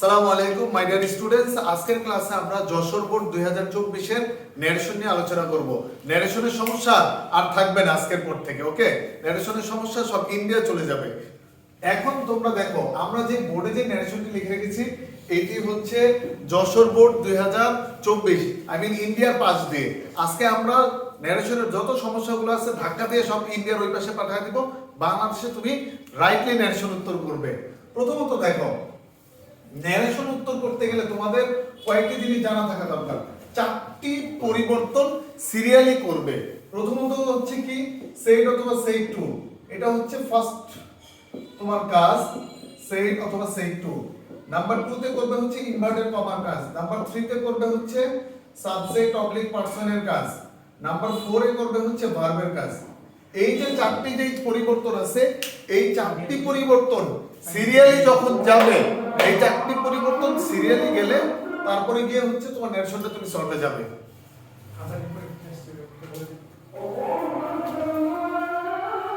সালামু আলাইকুম my dear students আজকের ক্লাসে আমরা যশোর বোর্ড দুই হাজার চব্বিশের ন্যারেশন নিয়ে আলোচনা করব। ন্যারেশনের সমস্যা আর থাকবে না আজকের পর থেকে ওকে ন্যারেশনের সমস্যা সব ইন্ডিয়া চলে যাবে। এখন তোমরা দেখো, আমরা যে বোর্ডে যে ন্যারেশনটি লিখে রেখেছি, এটি হচ্ছে যশোর বোর্ড দুই হাজার চব্বিশ আই মিন ইন্ডিয়ার পাশ দিয়ে আজকে আমরা ন্যারেশনের যত সমস্যাগুলো আছে, ধাক্কা দিয়ে সব ইন্ডিয়ার ওই পাশে পাঠিয়ে দিব। বাংলাদেশে তুমি রাইটলি ন্যারেশন উত্তর করবে। প্রথমত দেখো ন্যারেশন উত্তর করতে গেলে তোমাদের কয়েকটি জিনিস জানা থাকা দরকার। চারটি পরিবর্তন সিরিয়ালি করবে। প্রথমত হচ্ছে কি সেইট অথবা সেইট টু এটা হচ্ছে ফার্স্ট তোমার কাজ সেইট অথবা সেইট টু নাম্বার টু তে করবে হচ্ছে ইনভার্টেড কমার কাজ। নাম্বার থ্রি তে করবে হচ্ছে সাবজেক্ট অবলিক পার্সনের কাজ। নাম্বার ফোর করবে হচ্ছে ভার্বের কাজ। এই যে চারটি যে পরিবর্তন আছে এই চারটি পরিবর্তন সিরিয়ালি যখন যাবে এই চারটি পরিবর্তন সিরিয়ালি গেলে তারপরে গিয়ে হচ্ছে তোমার নেশনটা তুমি সলভে যাবে।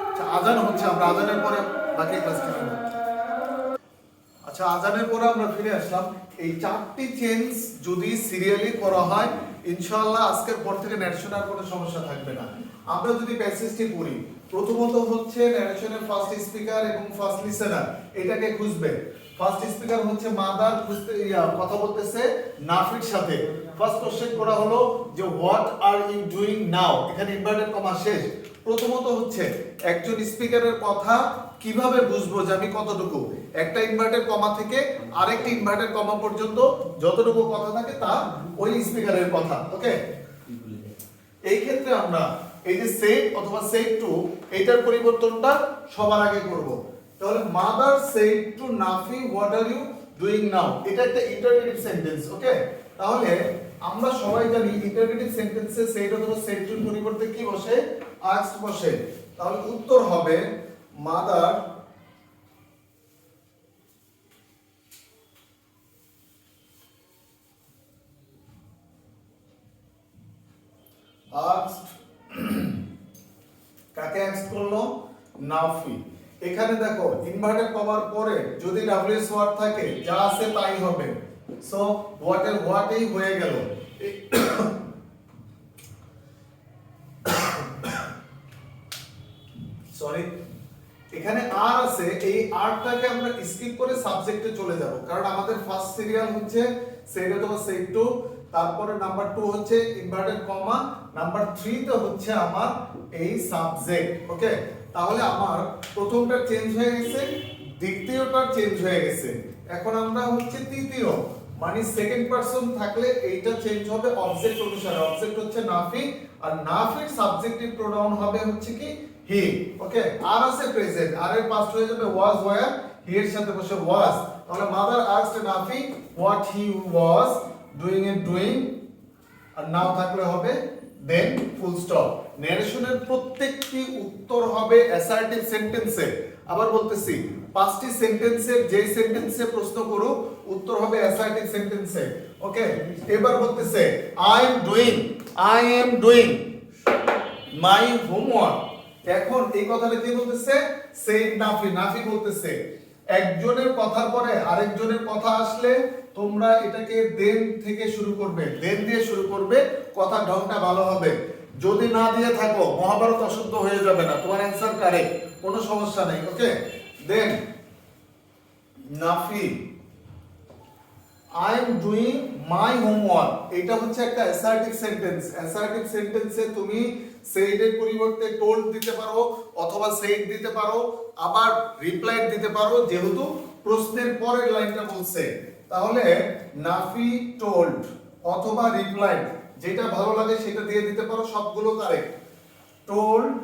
আচ্ছা, আজান হচ্ছে আমরা আজানের পরে বাকি ক্লাস নেব আচ্ছা আজানের পরে আমরা ফিরে আসলাম। এই চারটি চেঞ্জ যদি সিরিয়ালি করা হয় ইনশাআল্লাহ আজকের পর থেকে ন্যারেশন আর কোনো সমস্যা থাকবে না। আমরা যদি প্যাসেজটি পড়ি প্রথমত হচ্ছে ন্যারেশনের ফার্স্ট স্পিকার এবং ফার্স্ট লিসেনার এটাকে খুঁজবে ফার্স্ট স্পিকার হচ্ছে মাদার ইয়া, কথা বলতেছে নাফির সাথে। ফার্স্ট কোশ্চেন করা হলো যে what are you doing now এখানে ইনভার্টেড কমা শেষ। প্রথমত হচ্ছে একজন স্পিকারের কথা কীভাবে বুঝব যে আমি কতটুকু? একটা ইনভার্টেড কমা থেকে আরেকটি ইনভার্টেড কমা পর্যন্ত যতটুকু কথা থাকে তা ওই স্পিকারের কথা ওকে এই ক্ষেত্রে আমরা এই যে সেট অথবা সেট টু এটার পরিবর্তনটা সবার আগে করব। তাহলে mother said to Nafi what are you doing now এটা একটা ইন্টারগেটিভ সেন্টেন্স ওকে তাহলে আমরা সবাই জানি ইন্টারগেটিভ সেন্টেন্সে সেট অথবা সেট টুর পরিবর্তে কি বসে? আস্কড বসে। তাহলে উত্তর হবে মাদার asked, কাকে অ্যাক্স করল? নাফি এখানে দেখো ইনভার্টেড কমার পরে যদি ডাব্লিউএস ওয়ার্ড থাকে, যা আছে তাই হবে। সো হোয়াট এর হোয়াটই হয়ে গেল। সরি এখানে আর আছে, এই আরটাকে আমরা স্কিপ করে সাবজেক্টে চলে যাব। কারণ আমাদের ফার্স্ট সিরিয়াল হচ্ছে সেট অথবা সেট টু তারপরে নাম্বার টু হচ্ছে ইনভার্টেড কমা নাম্বার থ্রি তে হচ্ছে আমার এই সাবজেক্ট ওকে তাহলে আমার প্রথমটা চেঞ্জ হয়ে গেছে, দ্বিতীয়টা চেঞ্জ হয়ে গেছে। এখন আমরা হচ্ছে তৃতীয় মানে সেকেন্ড পারসন থাকলে এইটা চেঞ্জ হবে অবজেক্ট অনুসারে। অবজেক্ট হচ্ছে নাফি, আর নাফির সাবজেক্টিভ প্রোনাউন হবে হচ্ছে কি হি ওকে আর আছে প্রেজেন্ট আর এর পাস্ট হয়ে যাবে ওয়াজ ওয়্যার হি এর সাথে বসে ওয়াজ তাহলে mother asked Nafi what he was doing and doing আর নাও থাকলে হবে দেন ফুল স্টপ ন্যারেশনের প্রত্যেকটি উত্তর হবে অ্যাসার্টিভ সেন্টেন্সে আবার বলতেছি, পাঁচটি সেন্টেন্সের যে সেন্টেন্সে প্রশ্ন করুক, উত্তর হবে অ্যাসার্টিভ সেন্টেন্সে ওকে এবার বলতেছে I am doing I am doing my homework এখন এই কথাটা কি বলতেছে? সেই নাফি নাফি বলতেছে, একজনের কথার পরে আরেকজনের কথা আসলে তোমরা এটাকে দেন থেকে শুরু করবে, দেন দিয়ে শুরু করবে, কথার ঢংটা ভালো হবে। যদি না দিয়ে থাকো, মহাভারত অশুদ্ধ হয়ে যাবে না। তোমার অ্যান্সার কারেক্ট কোনো সমস্যা নেই okay then Nafi I am doing my homework এটা হচ্ছে একটা অ্যাসার্টিভ সেন্টেন্স অ্যাসার্টিভ সেন্টেন্সে তুমি সেইডের পরিবর্তে টোল্ড দিতে পারো, অথবা সেইড দিতে পারো, আবার রিপ্লাই দিতে পারো, যেহেতু প্রশ্নের পরের লাইনটা বলছে। তাহলে, নাফি টোল্ড অথবা রিপ্লাই যেটা ভালো লাগে সেটা দিয়ে দিতে পারো, সবগুলো কারেক্ট টোল্ড,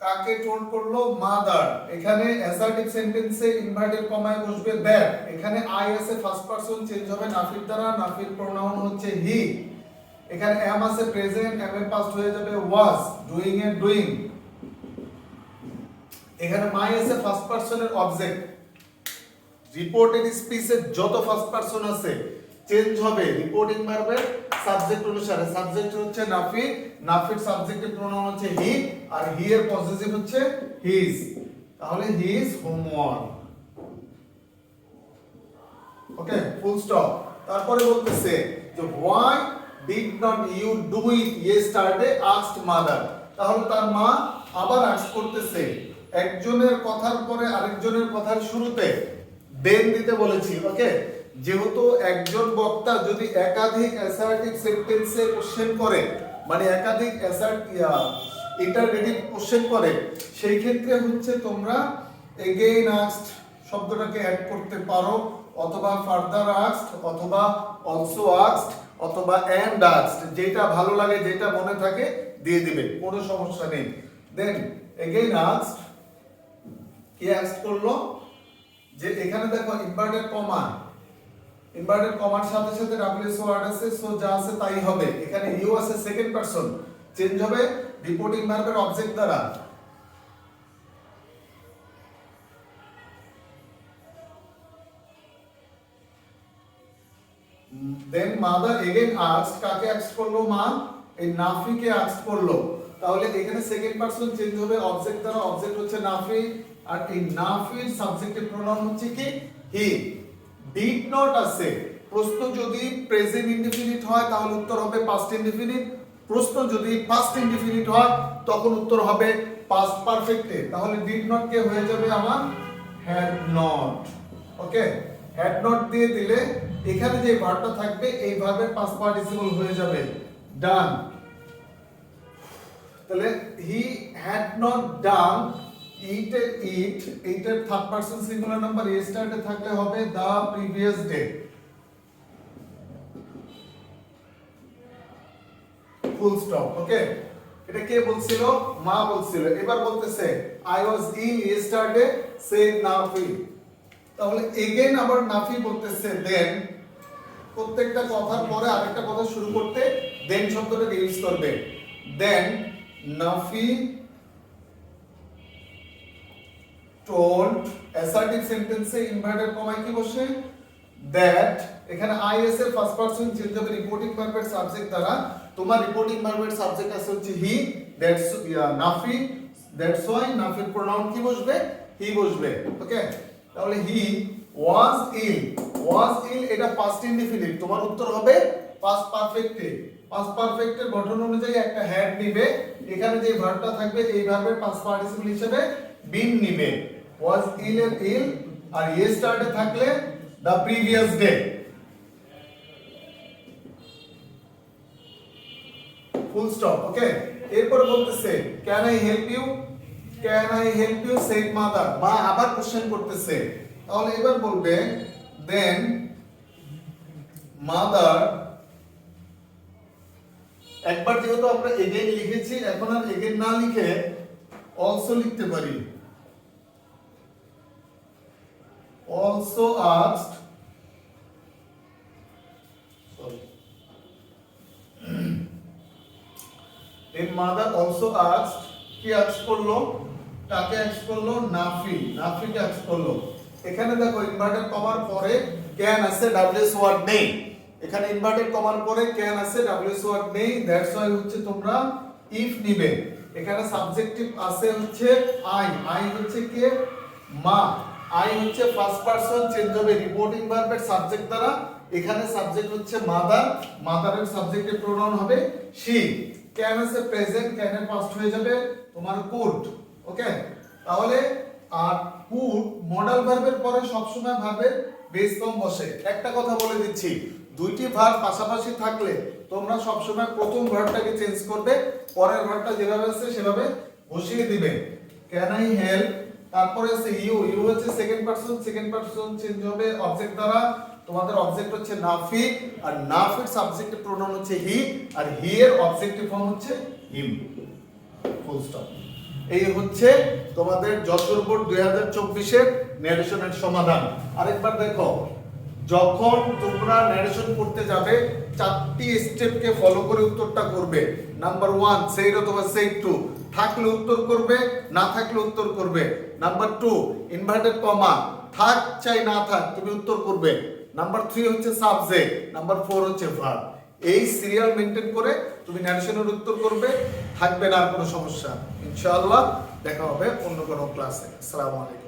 কাকে টোল করল? মাদার। এখানে অ্যাসার্টিভ সেন্টেন্সে ইনভার্টেড কমায় বসবে দ্যাট এখানে আই আছে ফার্স্ট পারসন চেঞ্জ হবে, নাফির দ্বারা। নাফির প্রোনাউন হচ্ছে হি এখানে এম আছে প্রেজেন্ট এম এর পাস্ট হয়ে যাবে ওয়াজ ডুইং এর ডুইং এখানে মাই আছে ফার্স্ট পারসনের অবজেক্ট রিপোর্টেড স্পিচের যত ফার্স্ট পারসন আছে চেঞ্জ হবে। রিপোর্টিং ভার্বের সাবজেক্ট অনুসারে। সাবজেক্ট হচ্ছে নাফি। নাফির সাবজেক্টের প্রোনাউন হচ্ছে হি আর হি এর পজিটিভ হচ্ছে হিজ তাহলে his homework okay full stop তারপরে বলতেছে যে why did not you do it yesterday asked mother তাহলে তার মা আবার আস্ক করতেছে, একজনের কথার পরে আরেকজনের কথার শুরুতে দেন দিতে বলেছি। ওকে যেহেতু একজন বক্তা যদি একাধিক অ্যাসার্টিভ সেন্টেন্সে কোশ্চেন করে মানে একাধিক অ্যাসার্ট ইন্টারগেটিভ কোশ্চেন করে, সেই ক্ষেত্রে হচ্ছে তোমরা এগেইন আস্কড শব্দটাকে অ্যাড করতে পারো, অথবা ফার্দার আস্কড অথবা অলসো আস্কড অথবা এন্ড আস্কড যেটা ভালো লাগে, যেটা মনে থাকে, দিয়ে দিবে, কোনো সমস্যা নেই। দেন এগেইন আস্কড কি আস্ক করল? যে এখানে দেখো ইনভার্টেড কমা ইনভার্টেড কমার সাথে সাথে ডাব্লিউএস ওয়ার্ড আছে সো যা আছে তাই হবে। এখানে ইউ আছে সেকেন্ড পারসন চেঞ্জ হবে রিপোর্টিং ভার্বের অবজেক্ট দ্বারা। দেন মাদার এগেন আস্ক কাকে আস্ক করল মা? এই নাফিকে আস্ক করল। তাহলে এখানে সেকেন্ড পারসন চেঞ্জ হবে অবজেক্ট দ্বারা। অবজেক্ট হচ্ছে নাফি। আর এই নাফির সাবজেক্টিভ প্রোনাউন হচ্ছে কি? হি ডিড নট আছে। প্রশ্ন যদি প্রেজেন্ট ইনডিফিনিট হয়, তাহলে উত্তর হবে পাস্ট ইনডিফিনিট প্রশ্ন যদি পাস্ট ইনডিফিনিট হয়, তখন উত্তর হবে পাস্ট পারফেক্টে তাহলে ডিড নট কে হয়ে যাবে আমার? Had not okay had not দিয়ে দিলে এখানে যে ভার্বটা থাকবে, এই ভার্বের পাস্ট পার্টিসিপল হয়ে যাবে। ডান তাহলে he had not done it it এইটার থার্ড পারসন সিঙ্গুলার নাম্বার এ থাকলে হবে the previous day full stop okay এটা কে বলছিল? মা বলছিল। এবার বলতেছে I was ill yesterday said Nafi তাহলে এগেন আবার নাফি বলতেছে দেন প্রত্যেকটা কথার পরে আরেকটা কথা শুরু করতে দেন শব্দটাকে ইউজ করবে। দেন নাফি told assertive সেন্টেন্সে ইনভার্টেড কি বসে? দ্যাট এখানে আই এস এর ফার্স্ট পারসন চেঞ্জ হবে রিপোর্টিং ভার্বের সাবজেক্ট দ্বারা। তোমার রিপোর্টিং ভার্বের সাবজেক্ট আছে হচ্ছে he that's Nafi that's why নাফির pronoun কি বসবে? হি বসবে ওকে তাহলে হি ওয়াজ ইল ওয়াজ ইল এটা পাস্ট ইনডিফিনিট তোমার উত্তর হবে পাস্ট পারফেক্টে পাস্ট পারফেক্টের গঠন অনুযায়ী একটা হ্যাড নিবে, এখানে যে ভার্বটা থাকবে, এই ভার্বের পাস্ট পার্টিসিপল হিসেবে বিন নিবে। ওয়াজ ইল এর ইল আর ইয়ে স্টার্টে থাকলে the previous day full stop okay এরপর বলতেছে can I help you can I help you said mother মা আবার কোশ্চেন করতেছে। তাহলে এবার বলবে দেন মাদার একবার যেহেতু আমরা এগেইন লিখেছি, এখন আর এগেইন না লিখে অলসো লিখতে পারি। Also asked sorry. এর মাদার অলসো আস্কড কি আস্ক করল? কাকে আস্ক করল, নাফি। নাফিকে আস্ক করল। এখানে দেখো ইনভার্টেড কমার পরে ক্যান আছে ডাব্লিউএস ওয়ার্ড নেই। এখানে ইনভার্টেড কমার পরে ক্যান আছে ডাব্লিউএস ওয়ার্ড নেই। দ্যাটস ওয়াই হচ্ছে তোমরা ইফ নিবে। এখানে সাবজেক্টিভ আছে হচ্ছে আই আই হচ্ছে কে? মা। আই হচ্ছে ফার্স্ট পারসন চেঞ্জ হবে রিপোর্টিং ভার্বের সাবজেক্ট দ্বারা। এখানে সাবজেক্ট হচ্ছে মাদার মাদারের সাবজেক্টে প্রোনাউন হবে শি ক্যান আছে প্রেজেন্ট ক্যানের পাস্ট হয়ে যাবে তোমার কুড ওকে তাহলে, আর কুড মডাল ভার্বের পরে সবসময় ভার্বের বেস ফর্ম বসে। একটা কথা বলে দিচ্ছি, দুইটি ভার্ব পাশাপাশি থাকলে তোমরা সবসময় প্রথম ভার্বটাকে চেঞ্জ করবে, পরের ভার্বটা যেভাবে আছে সেভাবে বসিয়ে দিবে। ক্যান আই হেল্প তারপরে আছে ইউ ইউ হচ্ছে second person second person change হবে অবজেক্ট দ্বারা। তোমাদের অবজেক্ট হচ্ছে নাফি আর নাফির সাবজেক্টিভ প্রোনাউন হচ্ছে হি আর হি এর অবজেক্টিভ ফর্ম হচ্ছে হিম ফুল স্টপ এই হচ্ছে তোমাদের যশোর বোর্ড দুই হাজার চব্বিশের ন্যারেশনের সমাধান। আরেকবার দেখো। যখন তোমরা ন্যারেশন করতে যাবে, চারটি স্টেপকে ফলো করে উত্তরটা করবে। নাম্বার ওয়ান সেই অথবা সেই টু থাকলে উত্তর করবে, না থাকলে উত্তর করবে। নাম্বার টু ইনভার্টেড কমা থাক, চাই, না থাক, তুমি উত্তর করবে। নাম্বার থ্রি হচ্ছে সাবজেক্ট নাম্বার ফোর হচ্ছে ভার্ব এই সিরিয়াল মেনটেন করে তুমি ন্যারেশনের উত্তর করবে। থাকবে না আর কোনো সমস্যা। ইনশাআল্লাহ, দেখা হবে অন্য কোনো ক্লাসে আসসালামু আলাইকুম।